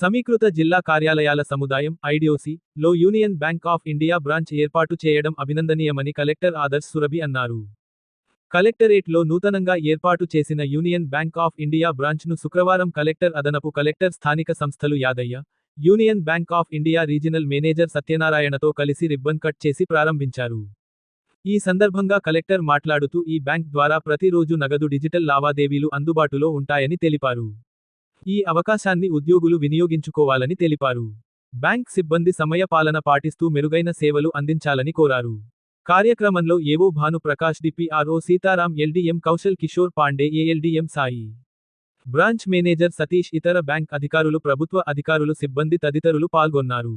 సమీకృత జిల్లా కార్యాలయాల సముదాయం ఐడిఓసి లో union bank of India branch ఏర్పాటు చేయడం అభినందనీయమని కలెక్టర్ ఆదర్శ్ సురభి అన్నారు. కలెక్టరేట్లో నూతనంగా ఏర్పాటు చేసిన యూనియన్ బ్యాంక్ ఆఫ్ ఇండియా బ్రాంచ్ను శుక్రవారం కలెక్టర్ అదనపు కలెక్టర్ స్థానిక సంస్థలు Yadaiah union bank of India regional manager సత్యనారాయణతో కలిసి రిబ్బన్ కట్ చేసి ప్రారంభించారు. ఈ సందర్భంగా కలెక్టర్ మాట్లాడుతూ ఈ బ్యాంక్ ద్వారా ప్రతిరోజు నగదు డిజిటల్ లావాదేవీలు అందుబాటులో ఉంటాయని తెలిపారు. ఈ అవకాశాన్ని ఉద్యోగులు వినియోగించుకోవాలని తెలిపారు. బ్యాంక్ సిబ్బంది సమయ పాలన పాటిస్తూ మెరుగైన సేవలు అందించాలని కోరారు. కార్యక్రమంలో AO Bhanu Prakash DPRO Sitaram LDM Kaushal Kishore Pandey ALDM Sai. Branch manager Satish ఇతర బ్యాంక్ అధికారులు ప్రభుత్వ అధికారులు సిబ్బంది తదితరులు పాల్గొన్నారు.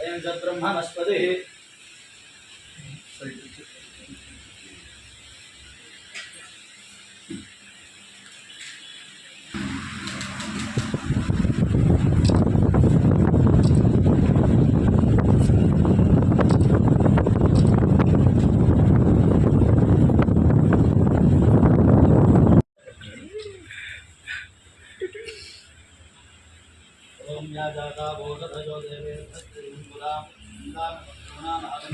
अयं च ब्रह्मणस्पतिः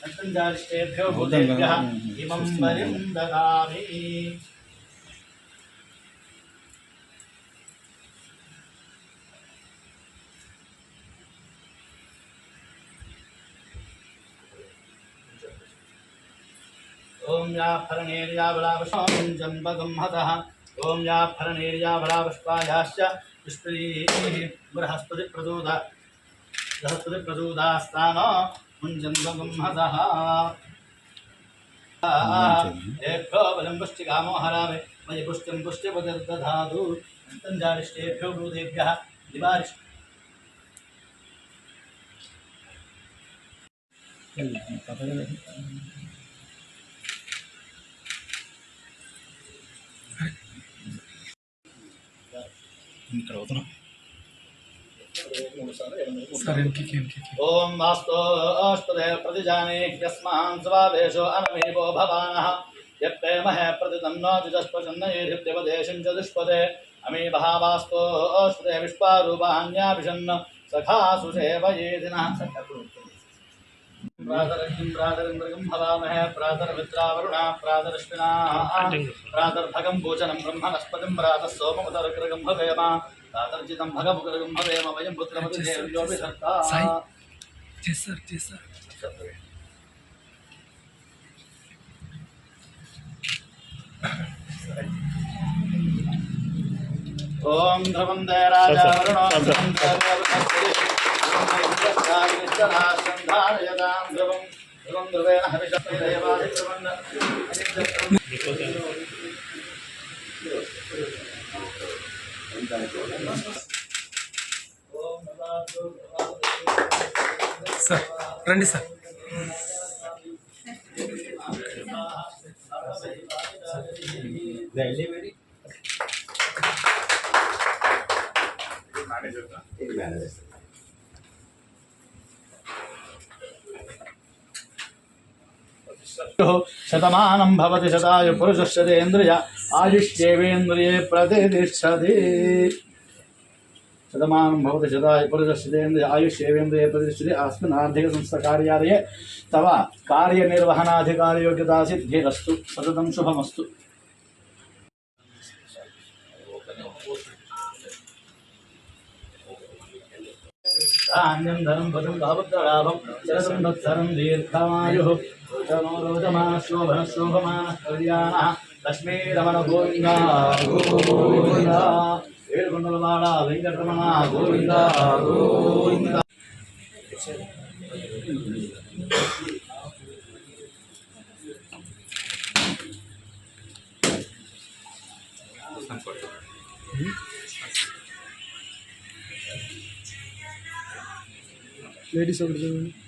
नन्तञ्जालिष्टेभ्यो भूतेभ्यः इमं बलिं ददामि। ॐ या फरणेर्या बलावशां जन्मगं हतः। ॐ या फरणेर्या बलावष्पायाश्च पुष्परीः बृहस्पतिप्रदोदा बृहस्पतिप्रदोदास्तान। मुञ्जन्मगं हतः ఏభ్యో బలం పుష్టికామో హరామి మయి పుష్టిం పుష్టిపతిర్దధాతు అంతంజారిష్టేభ్యో భూతేభ్య ॐ वास्तोऽष्टदे प्रतिजाने स्वादेशो अनमेवो भवानः। यत्ते महे प्रतितन्नोतिजस्पचन्नैर्हृद्यपदेशं च अमी भावास्तोऽष्टदे विश्वारूपाण्याभिषन्न सखा सुसेवये दिनः। प्रातरग्निं प्रातरिन्द्रगं भवामहे प्रातर्मित्रावरुणा प्रातरश्विनाः प्रातर्भगं प्रातः सोममुदर्ग्रगं भवेम। तातर्जितं भगभुकरगं भवेम वयं पुत्रमति देवयोपि सत्ता जी सर जी सर ओम ध्रुवं राजा वरुणो ध्रुवं ध्रुवं ध्रुवं ध्रुवेण సార్ రండి సార్. శతమానం शतमानं भवति शतायुपुरुषस्य तेन्द्रिय आदिष्ट्येवेन्द्रिये प्रतिष्ठति। शतमानं भवति शतायुपुरुषस्य तेन्द्रिय आयुष्येवेन्द्रिये प्रतिष्ठति। अस्मिन् आर्थिकसंस्थाकार्यालये तव कार्यनिर्वहणाधिकारयोग्यतासिद्धिरस्तु सततं शुभमस्तु। धान्यं धनं पदं भावद्रलाभं चरसं दत्सरं दीर्घमायुः। శరదం శోభమాన కళ్యాణ లక్ష్మీ గోవింద గోవింద ఏడుకొండలవాడ వెంకటరమణ గోవింద గోవింద లేడీస్ ఒకటి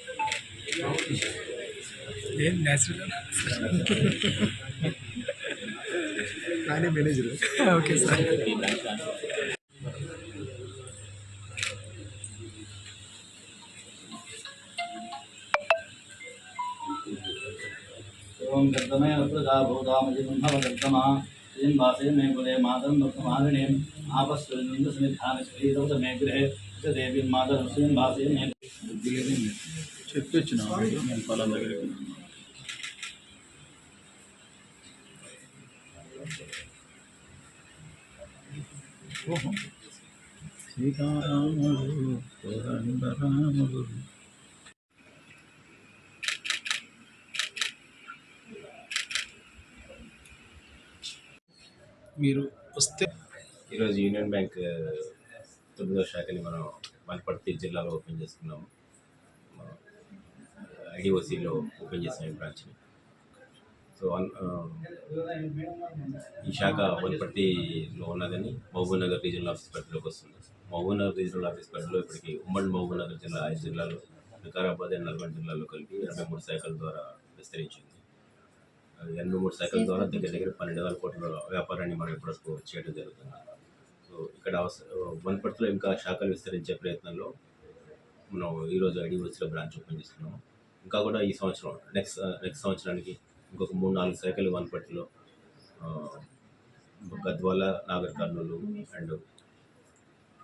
బస్సు ఏం న్యాచురల్ ఆయనే మేనేజర్ ఓకే సార్ ॐ दत्तमे प्रजा भूतामजितं भवदत्तमा श्रीं वासे मे कुले मातरं दत्तमालिनीम् आपस्वन्दसमिधानश्रीदौत मे गृहे च देवीं मातरं श्रीं वासे मे చెప్పొచ్చు నేను పొలం దగ్గరికి సీతారాముడు రాముడు మీరు వస్తే ఈరోజు యూనియన్ బ్యాంక్ తొమ్మిదో శాఖని మనం వనపర్తి జిల్లాలో ఓపెన్ చేసుకున్నాము. ఐడిఓసిలో ఓపెన్ చేసాం ఈ బ్రాంచ్ని. సో ఈ శాఖ వనపర్తిలో ఉన్నదని మహబూబ్ నగర్ రీజనల్ ఆఫీస్ పరిధిలోకి వస్తుంది. మహబూబ్ నగర్ రీజనల్ ఆఫీస్ పరిధిలో ఇప్పటికి ఉమ్మడి మహబూబ్ నగర్ జిల్లా ఐదు జిల్లాలు వికారాబాద్ అండ్ నల్గొండ జిల్లాలో కలిపి ఇరవై మూడు శాఖల ద్వారా విస్తరించింది. అది ఎనభై మూడు శాఖల ద్వారా దగ్గర దగ్గర పన్నెండు వేల కోట్ల వ్యాపారాన్ని మనం ఇప్పటివరకు చేయడం జరుగుతుంది. సో ఇక్కడ వనపర్తిలో ఇంకా శాఖలు విస్తరించే ప్రయత్నంలో మనం ఈరోజు ఐడివర్సిటీ బ్రాంచ్ ఓపెన్ చేస్తున్నాము. ఇంకా కూడా ఈ సంవత్సరం నెక్స్ట్ నెక్స్ట్ సంవత్సరానికి ఇంకొక మూడు నాలుగు శాఖలు వనపర్తిలో గద్వాల నాగర్ కర్నూలు అండ్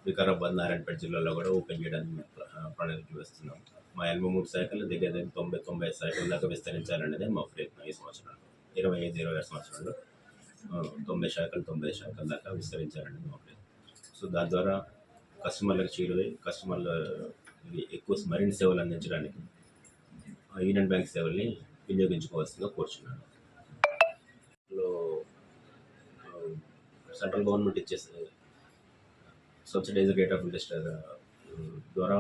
వికారాబాద్ నారాయణపేట జిల్లాలో కూడా ఓపెన్ చేయడానికి ప్ర- ప్రణాళిక వేస్తున్నాం. మా ఎనభై మూడు శాఖలు దగ్గర దగ్గర తొంభై తొంభై శాఖల దాకా విస్తరించాలనేది మా ప్రయత్నం ఈ సంవత్సరంలో. ఇరవై ఐదు ఇరవై ఆరు సంవత్సరంలో తొంభై శాఖలు తొంభై శాఖల దాకా విస్తరించాలనేది మా ప్రయత్నం. సో దాని ద్వారా కస్టమర్లకు చేరువై కస్టమర్ల ఎక్కువ మరిన్ని సేవలు అందించడానికి యూనియన్ బ్యాంక్ సేవల్ని వినియోగించుకోవాల్సిందిగా కోరుచున్నాను అందులో సెంట్రల్ గవర్నమెంట్ ఇచ్చే సబ్సిడైజ్ రేట్ ఆఫ్ ఇంట్రెస్ట్ ద్వారా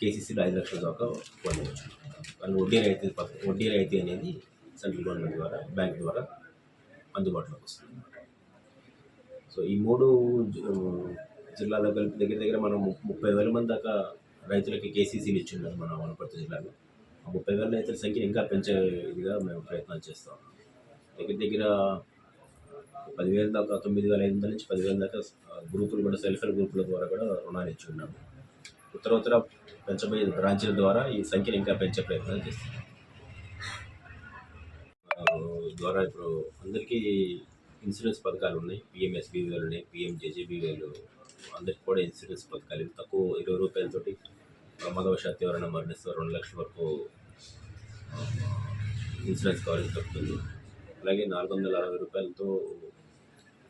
కేసీసీలో ఐదు లక్షల దాకా పొందవచ్చు. వాళ్ళు వడ్డీ రాయితీ వడ్డీ రాయితీ అనేది సెంట్రల్ గవర్నమెంట్ ద్వారా బ్యాంక్ ద్వారా అందుబాటులోకి వస్తుంది సో ఈ మూడు జిల్లాలో కలిపి దగ్గర దగ్గర మనం ముప్పై వేల మంది దాకా రైతులకి కేసీసీలు ఇచ్చిండారు మన వనపర్తి జిల్లాలో. ముప్పై వేల రైతుల సంఖ్యను ఇంకా పెంచే ఇదిగా మేము ప్రయత్నాలు చేస్తాం. దగ్గర దగ్గర పదివేల దాకా తొమ్మిది వేల ఐదు వందల నుంచి పదివేల దాకా గ్రూపులు కూడా సెల్ఫ్ హెల్ప్ గ్రూపుల ద్వారా కూడా రుణాలు ఇచ్చి ఉన్నాము. ఉత్తర ఉత్తర పెంచబోయే బ్రాంచ్ల ద్వారా ఈ సంఖ్యను ఇంకా పెంచే ప్రయత్నాలు చేస్తాం. ద్వారా ఇప్పుడు అందరికీ ఇన్సూరెన్స్ పథకాలు ఉన్నాయి. పిఎంఎస్బీవీలు ఉన్నాయి పిఎంజేజేబీవీలు అందరికి కూడా ఇన్సూరెన్స్ పథకాలు తక్కువ ఇరవై రూపాయలతోటి ప్రమాదవశాత్తు ఎవరైనా మరణిస్తే రెండు లక్షల వరకు ఆ, ఇన్సూరెన్స్ కవరేజ్ దొరుకుతుంది అలాగే నాలుగు వందల అరవై రూపాయలతో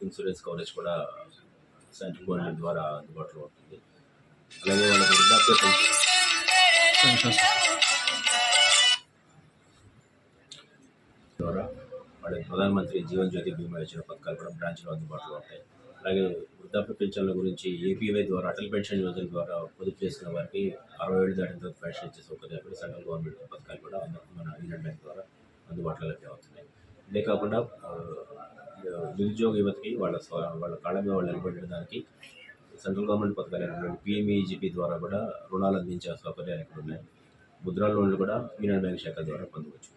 ఇన్సూరెన్స్ కవరేజ్ కూడా సెంట్రల్ గవర్నమెంట్ ద్వారా అందుబాటులో ఉంటుంది అలాగే వాళ్ళకి వృద్ధాప్య పెన్షన్ ద్వారా వాళ్ళకి ప్రధానమంత్రి జీవన్ జ్యోతి బీమా యోజన పథకాలు కూడా బ్రాంచ్లో అందుబాటులో ఉంటాయి అలాగే వృద్ధాప్య పెన్షన్ల గురించి ఏపీవై ద్వారా అటల్ పెన్షన్ యోజన ద్వారా పొదుపు చేసిన వారికి అరవై ఏళ్ళు దాటిన తర్వాత పెన్షన్ ఇచ్చే సౌకర్యాలు సెంట్రల్ గవర్నమెంట్ పథకాలు కూడా మన యూనియన్ బ్యాంక్ ద్వారా అందుబాటులోకి అవుతున్నాయి ఇదే కాకుండా నిరుద్యోగ యువతకి వాళ్ళ వాళ్ళ కాళ్ళ మీద వాళ్ళు నిలబడడానికి సెంట్రల్ గవర్నమెంట్ పథకాలు పిఎంఈజీపీ ద్వారా కూడా రుణాలు అందించే సౌకర్యాలు ఇక్కడ ఉన్నాయి. ముద్రా లోన్లు కూడా యూనియన్ బ్యాంక్ శాఖ ద్వారా పొందవచ్చు.